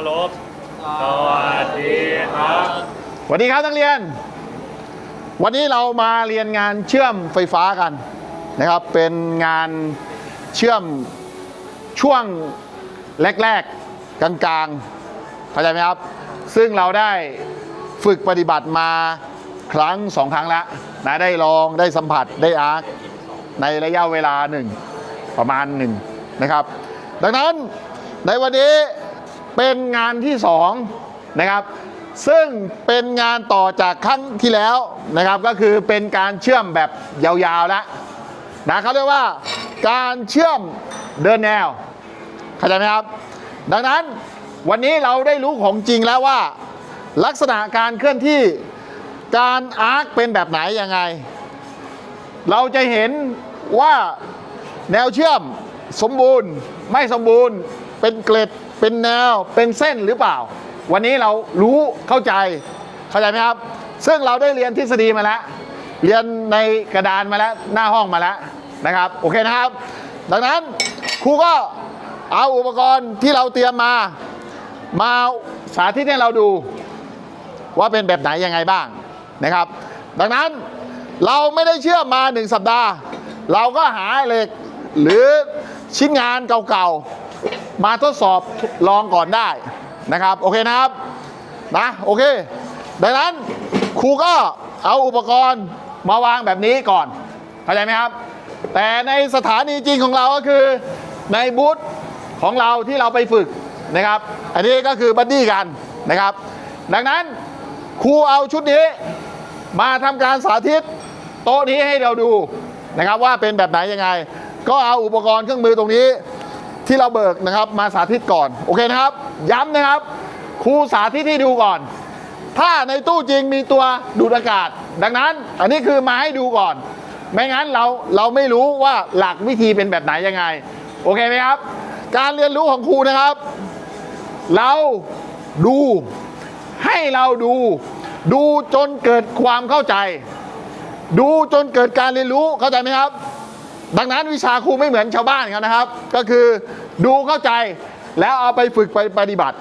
ารพสวัสดีครับสวัสดีครับนักเรียน วันนี้เรามาเรียนงานเชื่อมไฟฟ้ากันนะครับ เป็นงานเชื่อมช่วงแรกๆ กลางๆเข้าใจไหมครับ ซึ่งเราได้ฝึกปฏิบัติมาครั้งสองครั้งแล้วนะได้ลองได้สัมผัสได้อาร์คในระยะเวลาหนึ่งประมาณหนึ่งนะครับ ดังนั้นในวันนี้ เป็นงานที่สองนะครับซึ่งเป็นงานต่อจากครั้งที่แล้วนะครับก็คือเป็นการเชื่อมแบบยาวๆแล้วนะเขาเรียกว่าการเชื่อมเดินแนวเข้าใจไหมครับ ดังนั้นวันนี้เราได้รู้ของจริงแล้วว่า ลักษณะการเคลื่อนที่การอาร์คเป็นแบบไหนยังไง เราจะเห็นว่าแนวเชื่อมสมบูรณ์ไม่สมบูรณ์เป็นเกล็ด เป็นแนวเป็นเส้นหรือเปล่า วันนี้เรารู้เข้าใจเข้าใจไหมครับ ซึ่งเราได้เรียนทฤษฎีมาแล้ว เรียนในกระดานมาแล้วหน้าห้องมาแล้วนะครับโอเคนะครับ ดังนั้นครูก็เอาอุปกรณ์ที่เราเตรียมมา มาสาธิตให้เราดูว่าเป็นแบบไหนยังไงบ้างนะครับ ดังนั้นเราไม่ได้เชื่อมาหนึ่งสัปดาห์ เราก็หาเหล็กหรือชิ้นงานเก่าๆ มาทดสอบลองก่อนได้นะครับ โอเคนะครับนะโอเค ดังนั้นครูก็เอาอุปกรณ์มาวางแบบนี้ก่อนเข้าใจไหมครับ แต่ในสถานีจริงของเราก็คือในบูธของเราที่เราไปฝึกนะครับ อันนี้ก็คือบัดดี้กันนะครับ ดังนั้นครูเอาชุดนี้มาทำการสาธิตโต๊ะนี้ให้เราดูนะครับว่าเป็นแบบไหนยังไง ก็เอาอุปกรณ์เครื่องมือตรงนี้ ที่เราเบิกนะครับมาสาธิตก่อน โอเคนะครับ ย้ำนะครับครูสาธิตให้ดูก่อน ถ้าในตู้จริงมีตัวดูดอากาศ ดังนั้น อันนี้คือมาให้ดูก่อน ไม่งั้นเราเราไม่รู้ว่าหลักวิธีเป็นแบบไหนยังไง โอเคไหมครับ การเรียนรู้ของครูนะครับ เราดูให้เราดู ดูจนเกิดความเข้าใจ ดูจนเกิดการเรียนรู้เข้าใจไหมครับ ดังนั้นวิชาครูไม่เหมือนชาวบ้านเขานะครับ ก็คือดูเข้าใจแล้วเอาไปฝึกไปปฏิบัติ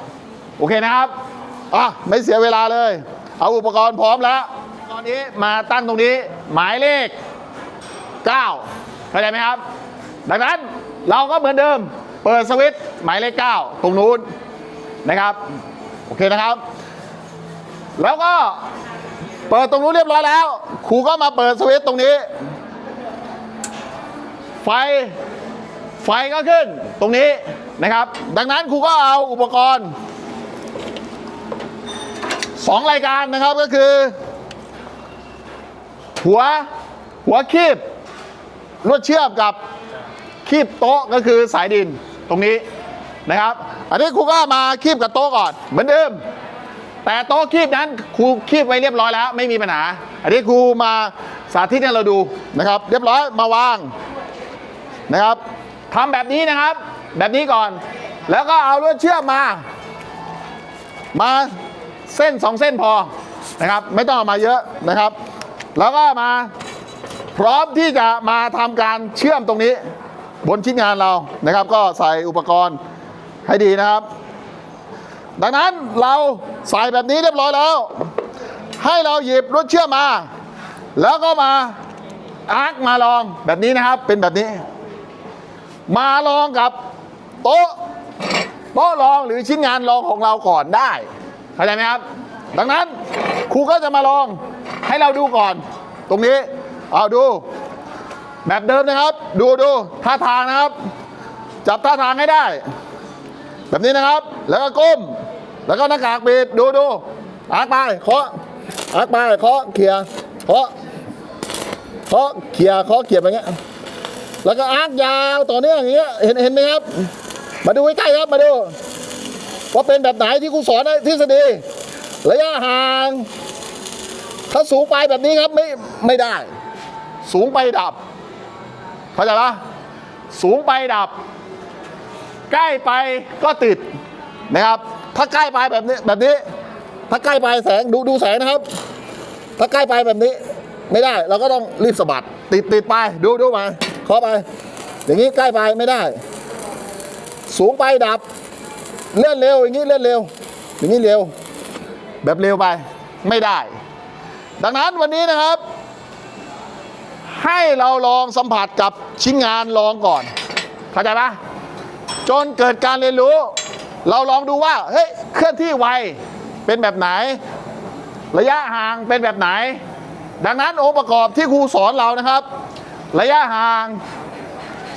โอเคนะครับอะไม่เสียเวลาเลย เอาอุปกรณ์พร้อมแล้ว ตอนนี้มาตั้งตรงนี้หมายเลข 9เข้าใจไหมครับ ดังนั้นเราก็เหมือนเดิม เปิดสวิตช์หมายเลข 9 ตรงนู้นนะครับ โอเคนะครับ แล้วก็เปิดตรงนู้นเรียบร้อยแล้วครูก็มาเปิดสวิตช์ตรงนี้ ไฟ ไฟก็ขึ้นตรงนี้นะครับ ดังนั้นครูก็เอาอุปกรณ์สองรายการนะครับก็คือ หัวหัวคีบลวดเชื่อมกับคีบโต๊ะก็คือสายดินตรงนี้นะครับ อันนี้ครูก็มาคีบกับโต๊ะก่อนเหมือนเดิม แต่โต๊ะคีบนั้นครูคีบไว้เรียบร้อยแล้ว ไม่มีปัญหา อันนี้ครูมาสาธิตให้เราดูนะครับ เรียบร้อยมาวาง นะครับทำแบบนี้นะครับ แบบนี้ก่อน แล้วก็เอาลวดเชื่อมมา มาเส้นสองเส้นพอนะครับ ไม่ต้องเอามาเยอะนะครับ แล้วก็มาพร้อมที่จะมาทำการเชื่อมตรงนี้ บนชิ้นงานเรานะครับ ก็ใส่อุปกรณ์ให้ดีนะครับ ดังนั้นเราใส่แบบนี้เรียบร้อยแล้ว ให้เราหยิบลวดเชื่อมมา แล้วก็มาอาร์คมาลองแบบนี้นะครับ เป็นแบบนี้ มาลองกับโต๊ะโต๊ะรองหรือชิ้นงานรองของเราก่อนได้เข้าใจไหมครับ ดังนั้นครูก็จะมาลองให้เราดูก่อน ตรงนี้เอาดู แบบเดิมนะครับ ดูดูท่าทางนะครับ จับท่าทางให้ได้ แบบนี้นะครับ แล้วก็ก้ม แล้วก็หน้ากากปิดดูดูอาร์กไปเคาะอาร์กไปเคาะเขี่ยเคาะเคาะเขี่ยเคาะเขี่ยแบบเงี้ย แล้วก็อาร์กยาวต่อเนื่องอย่างเงี้ยเห็นเห็นไหมครับ มาดูใกล้ๆครับมาดูว่าเป็นแบบไหนที่ครูสอนในทฤษฎีระยะห่าง ถ้าสูงไปแบบนี้ครับไม่ไม่ได้ สูงไปดับเข้าใจปะสูงไปดับ ใกล้ไปก็ติดนะครับ ถ้าใกล้ไปแบบนี้แบบนี้ ถ้าใกล้ไปแสงดูดูแสงนะครับ ถ้าใกล้ไปแบบนี้ ไม่ได้เราก็ต้องรีบสะบัด ติดติดไปดูดูมา เคาะไป อย่างนี้ใกล้ไปไม่ได้ สูงไปดับ เลื่อนเร็ว อย่างนี้เลื่อนเร็ว อย่างนี้เร็ว แบบเร็วไปไม่ได้ ดังนั้นวันนี้นะครับ ให้เราลองสัมผัสกับชิ้นงานลองก่อน เข้าใจปะจนเกิดการเรียนรู้ เราลองดูว่าเฮ้ยเคลื่อนที่ไวเป็นแบบไหน ระยะห่างเป็นแบบไหน ดังนั้นองค์ประกอบที่ครูสอนเรานะครับ ระยะห่าง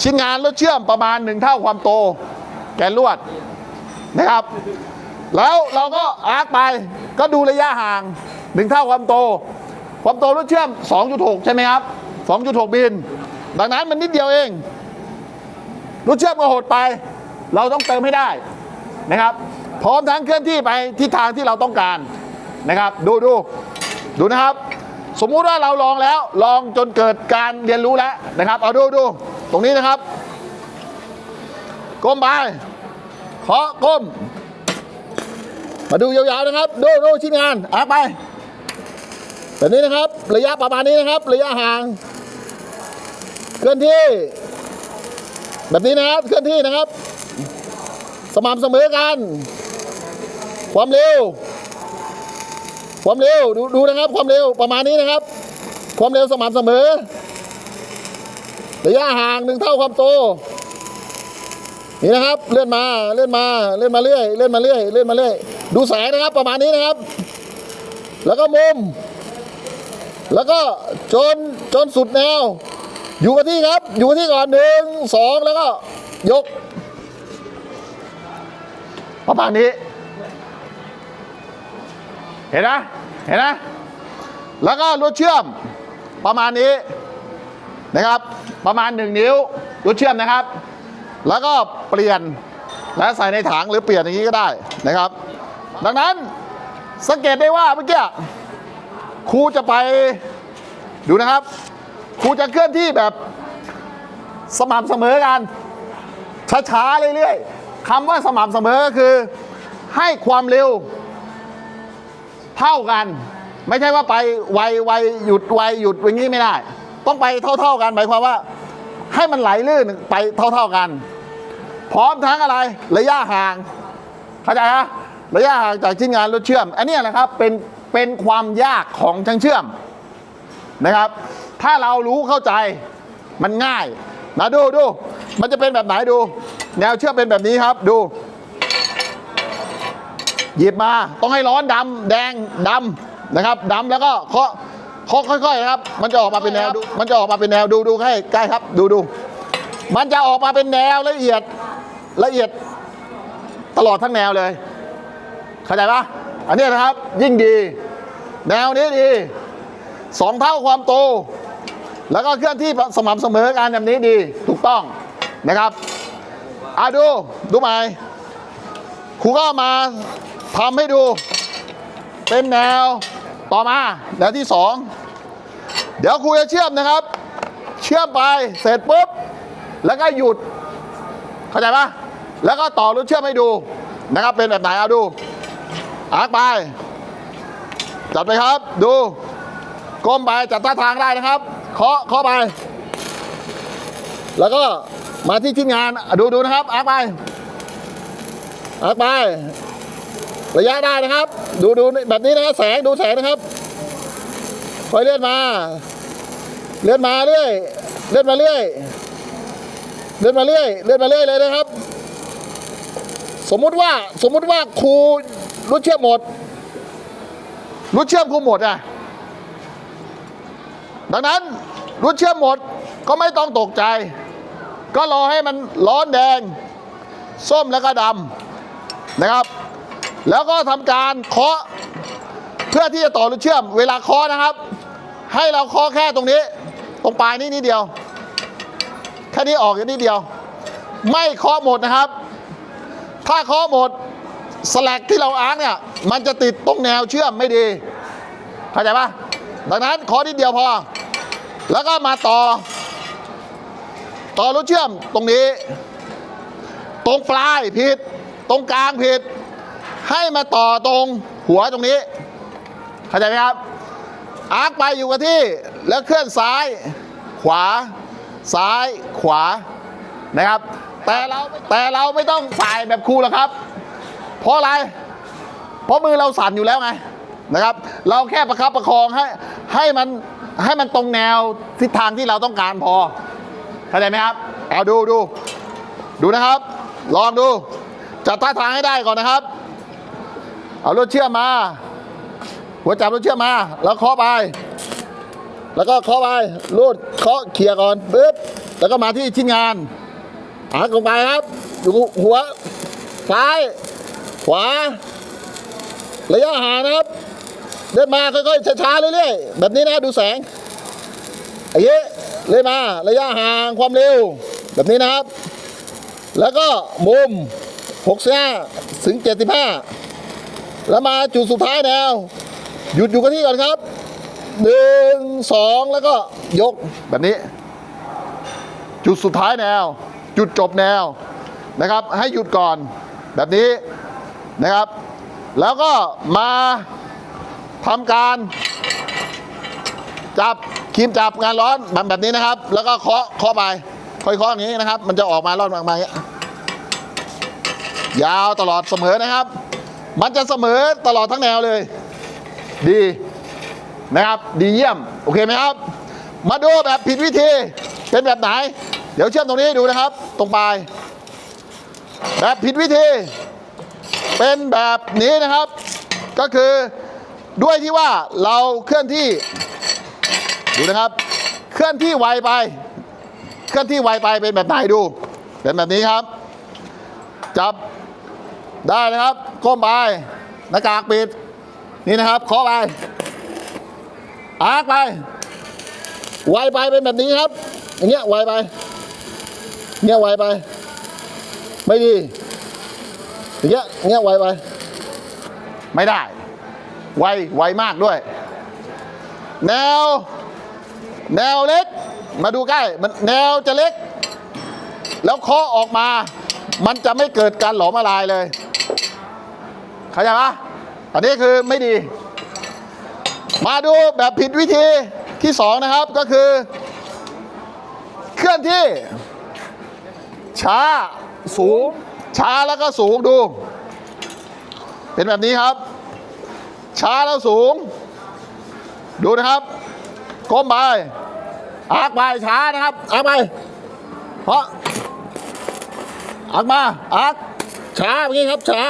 ชิ้นงานรถเชื่อมประมาณหนึ่งเท่าความโต แกนลวดนะครับ แล้วเราก็อาร์คไปก็ดูระยะห่างหนึ่งเท่าความโต ความโตรถเชื่อม 2.6 ใช่ไหมครับ 2.6บินดังนั้นมันนิดเดียวเองรถเชื่อมก็หดไป เราต้องเติมให้ได้นะครับ พร้อมทั้งเคลื่อนที่ไปทิศทางที่เราต้องการนะครับ ดูดูดูนะครับ สมมุติว่าเราลองแล้วลองจนเกิดการเรียนรู้แล้วนะครับ เอาดูดูตรงนี้นะครับ ก้มไปเคาะก้ม มาดูยาวๆนะครับ ดูดูชิ้นงานอาไปแบบนี้นะครับ ระยะประมาณนี้นะครับ ระยะห่างเคลื่อนที่ แบบนี้นะครับเคลื่อนที่นะครับ สม่ำเสมอกัน ความเร็ว ความเร็วดูดูนะครับ ความเร็วประมาณนี้นะครับ ความเร็วสม่ำเสมอ ระยะห่างหนึ่งเท่าความโต นี่นะครับ เลื่อนมาเลื่อนมาเลื่อนมาเรื่อยเลื่อนมาเรื่อยเลื่อนมาเรื่อยดูแสงนะครับ ประมาณนี้นะครับ แล้วก็มุม แล้วก็จนจนสุดแนว อยู่กับที่ครับ อยู่กับที่ก่อนหนึ่งสองแล้วก็ยก ประมาณนี้ เห็นนะเห็นนะแล้วก็รถเชื่อมประมาณนี้นะครับ ประมาณหนึ่งนิ้วรถเชื่อมนะครับ แล้วก็เปลี่ยนและใส่ในถังหรือเปลี่ยนอย่างนี้ก็ได้นะครับ ดังนั้นสังเกตได้ว่าเมื่อกี้ครูจะไปดูนะครับครูจะเคลื่อนที่แบบสม่ำเสมอกันช้าๆเรื่อยๆคำว่าสม่ำเสมอก็คือ ให้ความเร็ว เท่ากัน ไม่ใช่ว่าไปไวไวหยุดไวหยุดอย่างนี้ไม่ได้ ต้องไปเท่า ๆกันหมายความว่า ให้มันไหลลื่นไปเท่า ๆกัน พร้อมทั้งอะไรระยะห่างเข้าใจฮะระยะห่างจากชิ้นงานรถเชื่อม อันนี้นะครับเป็นเป็นความยากของช่างเชื่อมนะครับ ถ้าเรารู้เข้าใจมันง่ายนะดูดูมันจะเป็นแบบไหนดู แนวเชื่อมเป็นแบบนี้ครับดู หยิบมาต้องให้ร้อนดำแดงดำนะครับดำแล้วก็เคาะเคาะค่อยๆนะครับ มันจะออกมาเป็นแนวดูมันจะออกมาเป็นแนวดูดูให้ใกล้ครับ ดูดูมันจะออกมาเป็นแนวละเอียดละเอียดตลอดทั้งแนวเลย เข้าใจปะอันนี้นะครับยิ่งดี แนวนี้ดีสองเท่าความโต แล้วก็เคลื่อนที่สม่ำเสมอกันแบบนี้ดีถูกต้องนะครับอะดูดูใหม่ครูก็มา ทำให้ดูเป็นแนวต่อมาแนวที่สองเดี๋ยวครูจะเชื่อมนะครับ เชื่อมไปเสร็จปุ๊บ แล้วก็หยุด เข้าใจปะแล้วก็ต่อรถเชื่อมให้ดูนะครับเป็นแบบไหนเอาดูอาร์คไป จัดไปครับ ดูก้มไปจัดท่าทางได้นะครับเคาะเคาะไป แล้วก็มาที่ชิ้นงานดูดูนะครับอาร์คไปอาร์คไป ระยะได้นะครับ ดูดูแบบนี้นะครับแสงดูแสงนะครับค่อยเลื่อนมา เลื่อนมาเรื่อยเลื่อนมาเรื่อยเลื่อนมาเรื่อยเลื่อนมาเรื่อยเลยนะครับ สมมุติว่าสมมุติว่าครูรุ่นเชื่อมหมดรุ่นเชื่อมครูหมดอะดังนั้นรุ่นเชื่อมหมดก็ไม่ต้องตกใจ ก็รอให้มันร้อนแดง ส้มแล้วก็ดำนะครับ แล้วก็ทำการเคาะเพื่อที่จะต่อหรือเชื่อม เวลาเคาะนะครับ ให้เราเคาะแค่ตรงนี้ ตรงปลายนี้นิดเดียว แค่นี้ออกอย่นิดเดียว ไม่เคาะหมดนะครับ ถ้าเคาะหมดสแลกที่เราอ้างเนี่ยมันจะติดตรงแนวเชื่อมไม่ดีเข้าใจปะดังนั้นเคาะนิดเดียวพอ แล้วก็มาต่อ ต่อรถเชื่อมตรงนี้ ตรงปลายผิด ตรงกลางผิด ให้มาต่อตรงหัวตรงนี้ เข้าใจไหมครับ อาร์คไปอยู่กับที่ แล้วเคลื่อนซ้าย ขวา ซ้าย ขวา นะครับ แต่เราแต่เราไม่ต้องสายแบบครูหรอกครับ เพราะอะไร เพราะมือเราสั่นอยู่แล้วไง นะครับ เราแค่ประคับประคองให้ให้มันให้มันตรงแนวทิศทางที่เราต้องการพอ เข้าใจไหมครับ เอาดูดู ดูนะครับ ลองดู จัดท่าทางให้ได้ก่อนนะครับ เอารถเชื่อมมา หัวจับรถเชื่อมมา แล้วเคาะไป แล้วก็เคาะไปรูดเคาะเขี่ยก่อนปึ๊บแล้วก็มาที่ชิ้นงานหักลงไปครับดูหัวซ้าย ขวา ระยะห่างนะครับเดินมาค่อยๆช้าๆเรื่อยๆแบบนี้นะดูแสงไอ้เย้เลยมา ระยะห่างความเร็ว แบบนี้นะครับ แล้วก็มุม65ถึง75 แล้วมาจุดสุดท้ายแนว หยุดอยู่กับที่ก่อนครับหนึ่งสองแล้วก็ยกแบบนี้ จุดสุดท้ายแนว จุดจบแนวนะครับ ให้หยุดก่อนแบบนี้นะครับ แล้วก็มาทำการ จับครีมจับงานร้อนแบบแบบนี้นะครับ แล้วก็เคาะเคาะไปค่อยเคาะอย่างนี้นะครับ มันจะออกมาร่อนออกมาอย่างเงี้ยยาวตลอดเสมอนะครับ มันจะเสมอตลอดทั้งแนวเลย ดีนะครับ ดีเยี่ยม โอเคไหมครับ มาดูแบบผิดวิธี เป็นแบบไหน เดี๋ยวเชื่อมตรงนี้ดูนะครับ ตรงปลาย แบบผิดวิธี เป็นแบบนี้นะครับ ก็คือด้วยที่ว่าเราเคลื่อนที่ ดูนะครับ เคลื่อนที่ไวไป เคลื่อนที่ไวไปเป็นแบบไหนดู เป็นแบบนี้ครับ จับ ได้นะครับก้มไปหน้ากากปิด นี่นะครับเคาะไปอาร์กไป ไวไปเป็นแบบนี้ครับ อย่างเงี้ยไวไปเงี้ยไวไป ไม่ดีอย่างเงี้ยอย่างเงี้ยไวไป ไม่ได้ ไวไวมากด้วย แนว แนวเล็ก มาดูใกล้มันแนวจะเล็ก แล้วเคาะออกมา มันจะไม่เกิดการหลอมละลายเลย เข้าใจปะอันนี้คือไม่ดี มาดูแบบผิดวิธีที่สองนะครับก็คือ เคลื่อนที่ ช้าสูง ช้าแล้วก็สูงดู เป็นแบบนี้ครับ ช้าแล้วสูง ดูนะครับก้มไปอักไปช้านะครับอักไปเพราะอักมาอักช้าอย่างนี้ครับช้า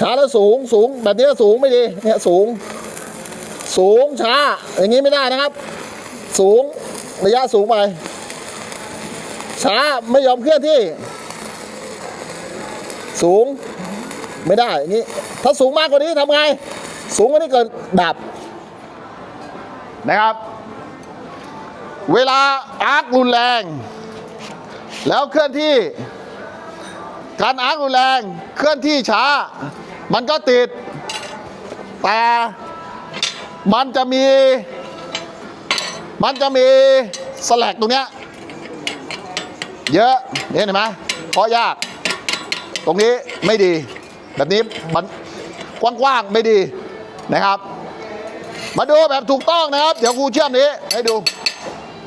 ช้าแล้วสูงสูงแบบนี้สูงไม่ดีเนี่ยสูง สูงช้า อย่างนี้ไม่ได้นะครับ สูงระยะสูงไป ช้าไม่ยอมเคลื่อนที่ สูงไม่ได้อย่างนี้ถ้าสูงมากกว่านี้ทำไง สูงกว่านี้เกิดดับนะครับ เวลาอาร์ครุนแรง แล้วเคลื่อนที่ การอาร์ครุนแรงเคลื่อนที่ช้า มันก็ติด แต่มันจะมี มันจะมีสแลกตรงเนี้ยเยอะเนี่ยเห็นไหมเพราะยาก ตรงนี้ไม่ดี แบบนี้มันกว้างๆไม่ดีนะครับ มาดูแบบถูกต้องนะครับ เดี๋ยวครูเชื่อมนี้ให้ดู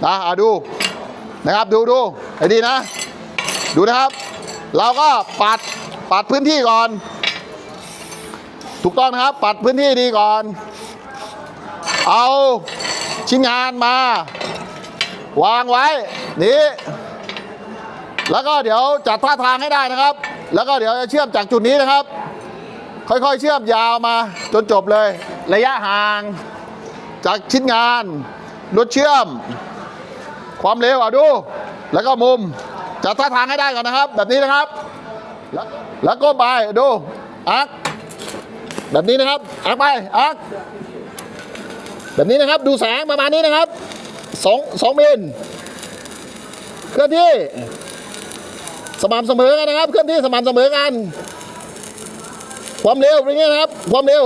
นะอะดูนะครับดูดูให้ดีนะ ดูนะครับ เราก็ปัดปัดพื้นที่ก่อน ถูกต้องนะครับ ปัดพื้นที่ดีก่อน เอาชิ้นงานมา วางไว้นี้แล้วก็เดี๋ยวจัดท่าทางให้ได้นะครับ แล้วก็เดี๋ยวจะเชื่อมจากจุดนี้นะครับ ค่อยๆเชื่อมยาวมาจนจบเลย ระยะห่าง จากชิ้นงานรถเชื่อม ความเร็วอะดู แล้วก็มุม จัดท่าทางให้ได้ก่อนนะครับ แบบนี้นะครับ แล้วก็ไปดูอักแบบนี้นะครับอักไปอักแบบนี้นะครับ ดูแสงประมาณนี้นะครับสองสองมิลเคลื่อนที่ สม่ำเสมอกันนะครับ เคลื่อนที่สม่ำเสมอกัน ความเร็วเป็นไงนะครับ ความเร็ว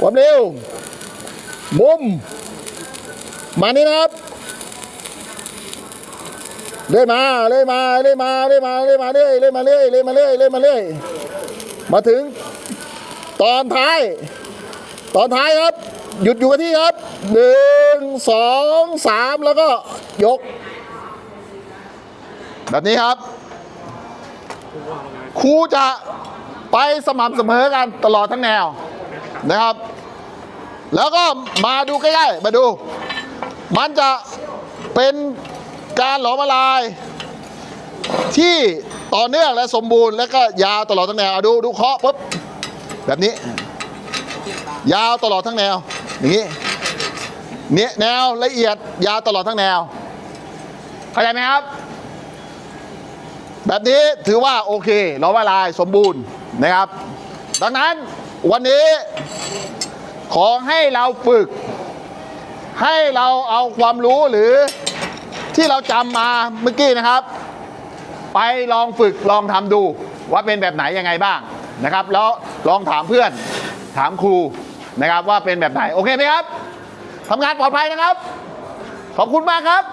ความเร็ว มุม มานี่นะครับ เลื่อยมาเลื่อยมาเลื่อยมาเลื่อยมาเลื่อยมาเรื่อยเลื่อยมาเรื่อยเลื่อยมาเรื่อยเลื่อยมาเรื่อยมาถึง ตอนท้าย ตอนท้ายครับ หยุดอยู่กับที่ครับหนึ่งสองสามแล้วก็ยก แบบนี้ครับครูจะไปสม่ำเสมอกันตลอดทั้งแนวนะครับ แล้วก็มาดูใกล้ๆมาดู มันจะเป็น การหลอมละลาย ที่ต่อเนื่องและสมบูรณ์ แล้วก็ยาวตลอดทั้งแนวดูดูเคาะปุ๊บแบบนี้ ยาวตลอดทั้งแนวอย่างนี้เนี่ยแนวละเอียดยาวตลอดทั้งแนวเข้าใจไหมครับ แบบนี้ถือว่าโอเคหลอมละลายสมบูรณ์นะครับ ดังนั้นวันนี้ขอให้เราฝึก ให้เราเอาความรู้หรือ ที่เราจำมาเมื่อกี้นะครับ ไปลองฝึกลองทำดูว่าเป็นแบบไหนยังไงบ้างนะครับ แล้วลองถามเพื่อนถามครูนะครับว่าเป็นแบบไหนโอเคไหมครับทำงานปลอดภัยนะครับ ขอบคุณมากครับ